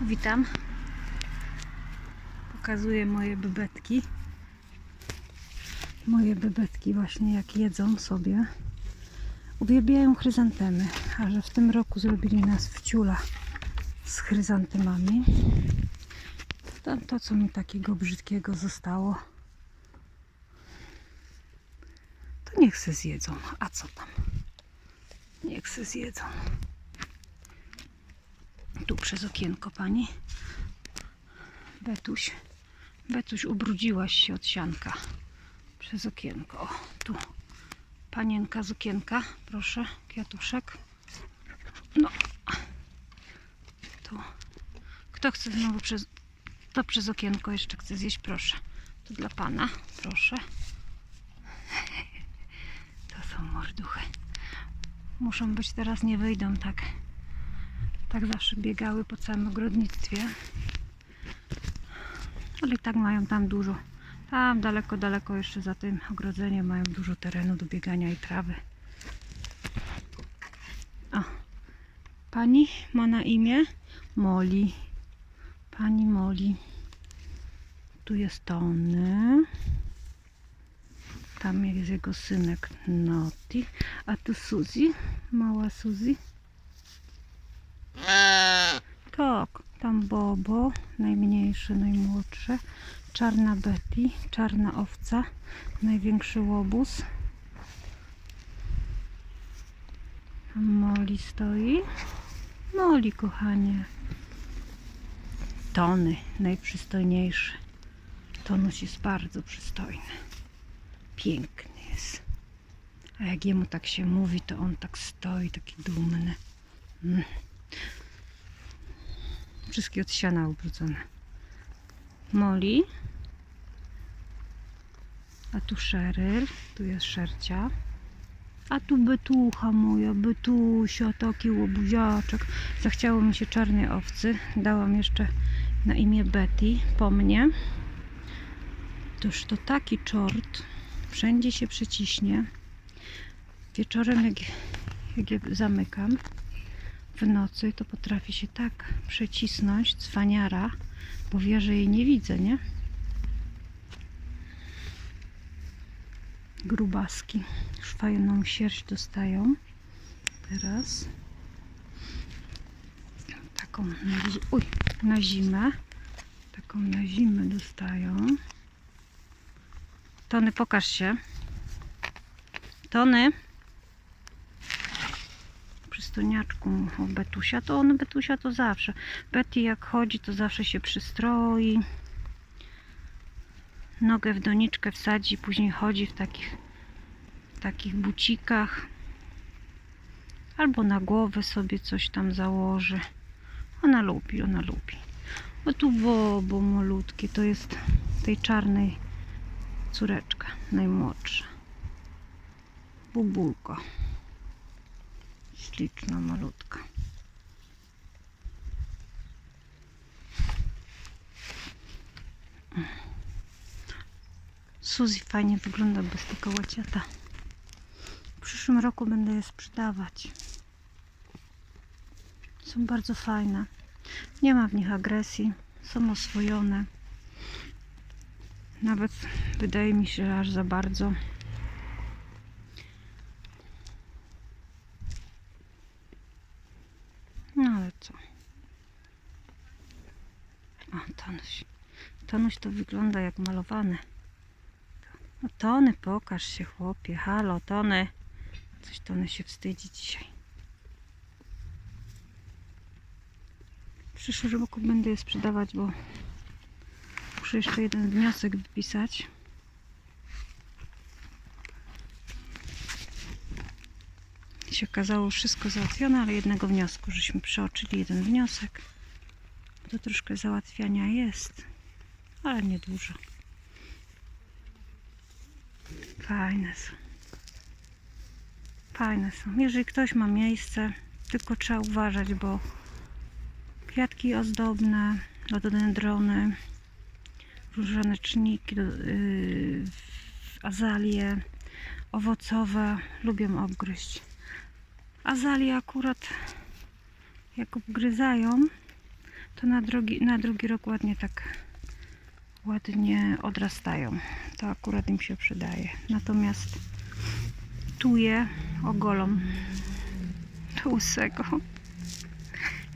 Witam. Pokazuję moje bebetki. Moje bebetki właśnie jak jedzą sobie. Uwielbiają chryzantemy, a że w tym roku zrobili nas w ciula z chryzantemami. To, to co mi takiego brzydkiego zostało, to niech se zjedzą. A co tam? Niech se zjedzą. Tu przez okienko pani. Betuś. Betuś, ubrudziłaś się od sianka. Przez okienko. O, tu. Panienka z okienka. Proszę, kwiatuszek. No. Tu. Kto chce znowu przez... To przez okienko jeszcze chce zjeść, proszę. To dla pana, proszę. To są morduchy. Muszą być teraz, nie wyjdą tak. Tak zawsze biegały po całym ogrodnictwie. Ale i tak mają tam dużo. Tam daleko, daleko jeszcze za tym ogrodzeniem mają dużo terenu do biegania i trawy. O. Pani ma na imię Moli. Pani Moli. Tu jest Tony. Tam jest jego synek Noti. A tu Suzy. Mała Suzy. Tak, tam Bobo, najmniejszy, najmłodszy. Czarna Betty, czarna owca, największy łobuz. Tam Moli stoi. Moli, kochanie. Tony, najprzystojniejszy. Tonuś jest bardzo przystojny. Piękny jest. A jak jemu tak się mówi, to on tak stoi, taki dumny. Mm. Wszystkie od siana ubrudzone. Moli. A tu Sheryl. Tu jest Szercia. A tu Betucha moja, Betusia, taki łobuziaczek. Zachciało mi się czarnej owcy. Dałam jeszcze na imię Betty po mnie. Toż to taki czort. Wszędzie się przeciśnie. Wieczorem jak, jak je zamykam, w nocy, to potrafi się tak przecisnąć, cwaniara, bo wie, że jej nie widzę, nie? Grubaski. Już fajną sierść dostają. Teraz. Taką na, uj, na zimę. Taką na zimę dostają. Tony, pokaż się. Tony przystojniaczku o Betusia, to on Betusia to zawsze. Betty jak chodzi, to zawsze się przystroi. Nogę w doniczkę wsadzi, później chodzi w takich, w takich bucikach. Albo na głowę sobie coś tam założy. Ona lubi, ona lubi. O tu Bobo malutkie, to jest tej czarnej córeczka, najmłodsza. Bubulko. Śliczna, malutka. Suzy fajnie wygląda bez tego łaciata. W przyszłym roku będę je sprzedawać. Są bardzo fajne. Nie ma w nich agresji. Są oswojone. Nawet wydaje mi się, że aż za bardzo. No ale co? O, Tonuś. Tonuś to wygląda jak malowany. No Tony, pokaż się chłopie. Halo, Tony. Coś Tony się wstydzi dzisiaj. W przyszłym roku będę je sprzedawać, bo muszę jeszcze jeden wniosek wypisać. się okazało wszystko załatwione, ale jednego wniosku żeśmy przeoczyli, jeden wniosek. Troszkę załatwiania jest, ale nie dużo. Fajne są. Fajne są. Jeżeli ktoś ma miejsce, tylko trzeba uważać, bo kwiatki ozdobne, rododendrony, różaneczniki, yy, azalie, owocowe lubią obgryźć. Azalie akurat jak obgryzają, to na drugi, na drugi rok ładnie tak ładnie odrastają. To akurat im się przydaje. Natomiast tuje ogolą do.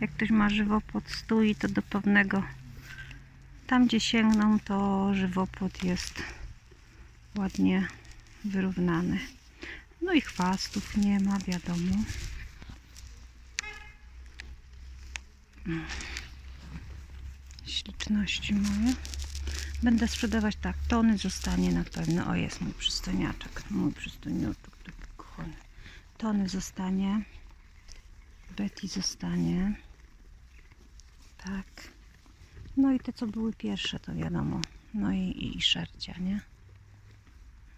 Jak ktoś ma żywopłot stój, to do pewnego tam gdzie sięgną, to żywopłot jest ładnie wyrównany. No i chwastów nie ma, wiadomo. Śliczności moje. Będę sprzedawać tak, tony zostanie na pewno. O, jest mój przystojniaczek, mój przystojniaczek, taki kochany. Tony zostanie. Betty zostanie. Tak. No i te, co były pierwsze, to wiadomo. No i, i, i szercia, nie?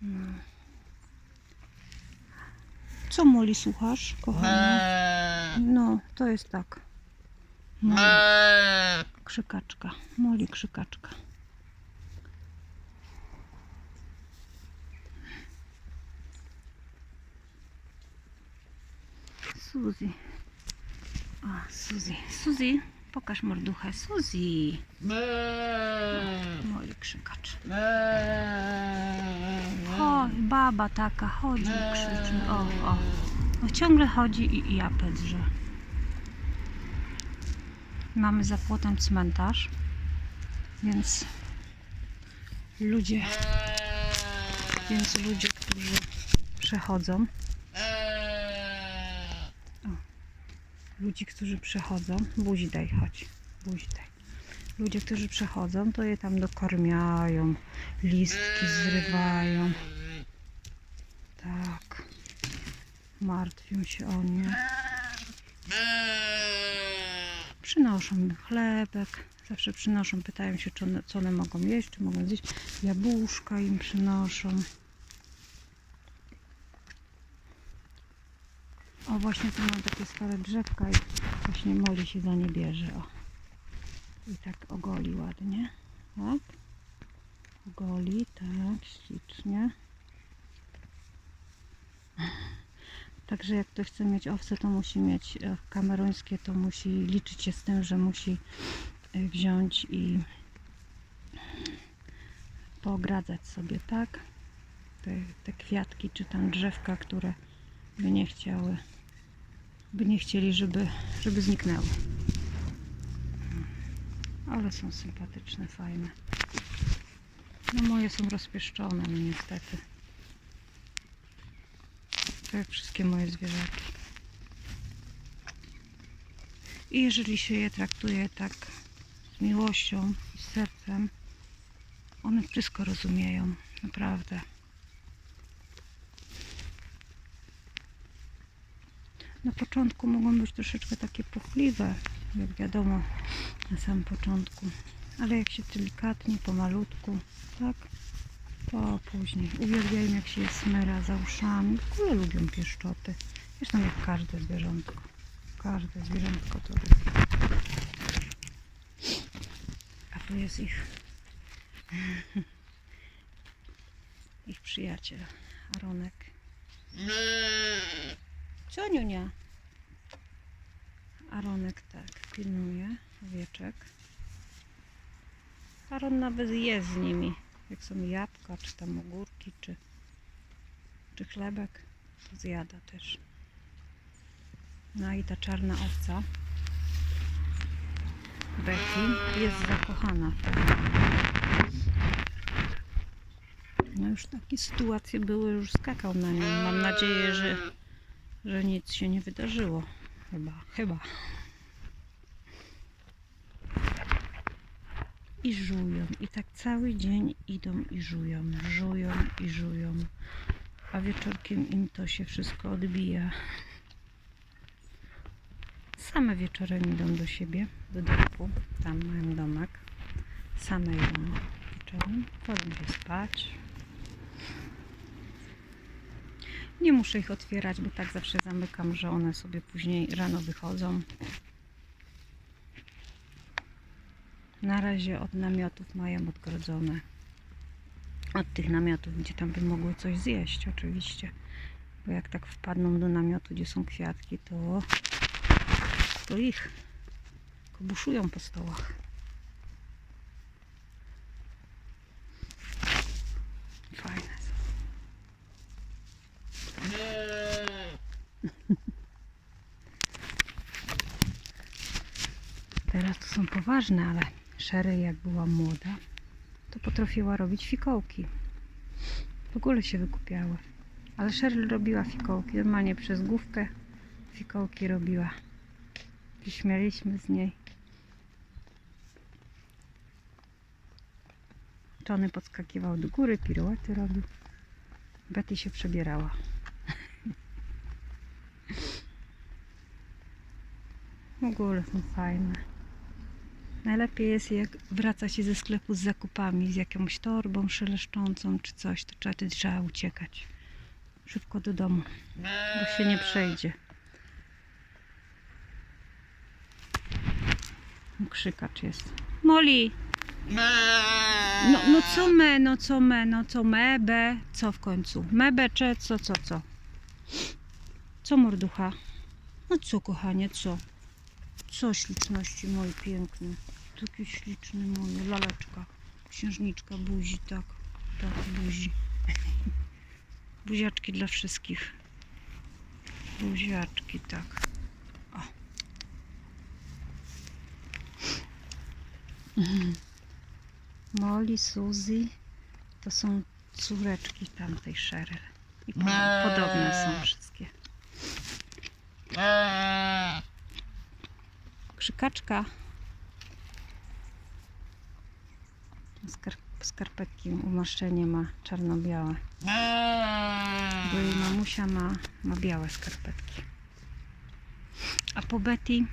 No. Co Moli słuchasz, kochana? No, to jest tak. Moli, krzykaczka. Moli, krzykaczka. Suzy. O, Suzy. Suzy, pokaż morduchę. Suzy. Moli, krzykacz. O, baba taka chodzi krzyczy. O, o. No, ciągle chodzi i, i apę drze. Mamy za płotem cmentarz, więc ludzie, więc ludzie, którzy przechodzą, ludzi, którzy przechodzą, buzi daj, chodź, buzi daj. Ludzie, którzy przechodzą, to je tam dokarmiają, listki zrywają. Tak. Martwią się o nie. Przynoszą im chlebek. Zawsze przynoszą, pytają się, czy one, co one mogą jeść, czy mogą zjeść. Jabłuszka im przynoszą. O, właśnie tu mam takie stare drzewka i właśnie Moli się za nie bierze. O. I tak ogoli ładnie. Tak. Ogoli, tak, ślicznie. Także jak ktoś chce mieć owce, to musi mieć e, kameruńskie, to musi liczyć się z tym, że musi e, wziąć i poogradzać sobie, tak? Te, te kwiatki czy tam drzewka, które by nie chciały, by nie chcieli, żeby, żeby zniknęły. Ale są sympatyczne, fajne. No moje są rozpieszczone, no niestety. Tak jak wszystkie moje zwierzaki. I jeżeli się je traktuje tak z miłością i z sercem, one wszystko rozumieją, naprawdę. Na początku mogą być troszeczkę takie puchliwe, jak wiadomo, na samym początku. Ale jak się delikatnie, pomalutku, tak, to później. Uwielbiają jak się je smyra za uszami. W ogóle lubią pieszczoty. Zresztą jak każde zwierzątko. Każde zwierzątko to lubi. A tu jest ich ich przyjaciel, Aronek. Co Niunia? Aronek tak, pilnuje owieczek. Aron nawet jest z nimi. Jak są jabłka, czy tam ogórki, czy, czy chlebek, to zjada też. No i ta czarna owca, Betty, jest zakochana. No już takie sytuacje były, już skakał na nią. Mam nadzieję, że, że nic się nie wydarzyło. Chyba, chyba. I żują. I tak cały dzień idą i żują. Żują i żują. A wieczorkiem im to się wszystko odbija. Same wieczorem idą do siebie, do domku. Tam mają domek. Same idą wieczorem. Chodzą się spać. Nie muszę ich otwierać, bo tak zawsze zamykam, że one sobie później rano wychodzą. Na razie od namiotów mają odgrodzone. Od tych namiotów, gdzie tam by mogły coś zjeść, oczywiście. Bo jak tak wpadną do namiotu, gdzie są kwiatki, to, to ich Buszują po stołach. Fajne są. Teraz to są poważne, ale Sherry jak była młoda, to potrafiła robić fikołki. W ogóle się wykupiały. Ale Sherry robiła fikołki, normalnie przez główkę fikołki robiła. I Śmialiśmy z niej. Johnny podskakiwał do góry, piruety robił. Betty się przebierała. W ogóle są fajne. Najlepiej jest jak wraca się ze sklepu z zakupami, z jakąś torbą szeleszczącą czy coś, to trzeba, wtedy trzeba uciekać. Szybko do domu, bo się nie przejdzie. Krzykacz jest. Moli! No, no co me, no co me, no co me, be, co w końcu? Me, be, cze, co, co, co? Co morducha? No co kochanie, co? Co śliczności moje piękne. Taki śliczny moje, laleczka. Księżniczka buzi, tak. Tak, buzi. Buziaczki dla wszystkich. Buziaczki, tak. O. Mhm. Molly, Suzy to są córeczki tamtej Cheryl. I po, podobne są wszystkie. Krzykaczka. Skar skarpetki umaszczenie ma czarno-białe. Bo jej mamusia ma, ma białe skarpetki. A po Betty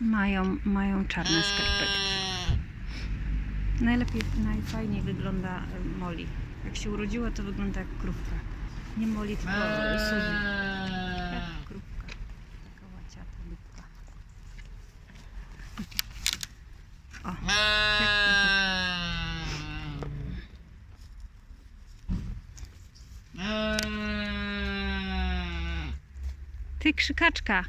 mają, mają czarne skarpetki. Najlepiej, najfajniej wygląda e, Molly. Jak się urodziła, to wygląda jak krówka. Nie Molly, tylko Suzy. Jak krówka. Taka łaciata. O, jak Ty krzykaczka.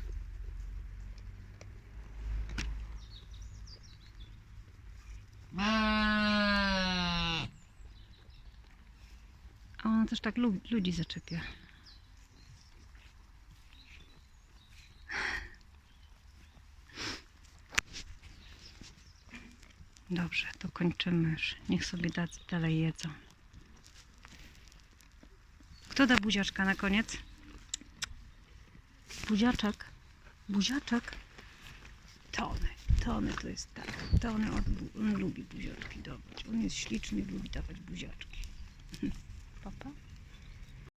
A ona też tak lu- ludzi zaczepia. Dobrze, to kończymy już. Niech sobie da- dalej jedzą. Kto da buziaczka na koniec? Buziaczek. Buziaczek. Tony. Tony to jest tak. Tony bu- on lubi buziaczki dawać. On jest śliczny i lubi dawać buziaczki.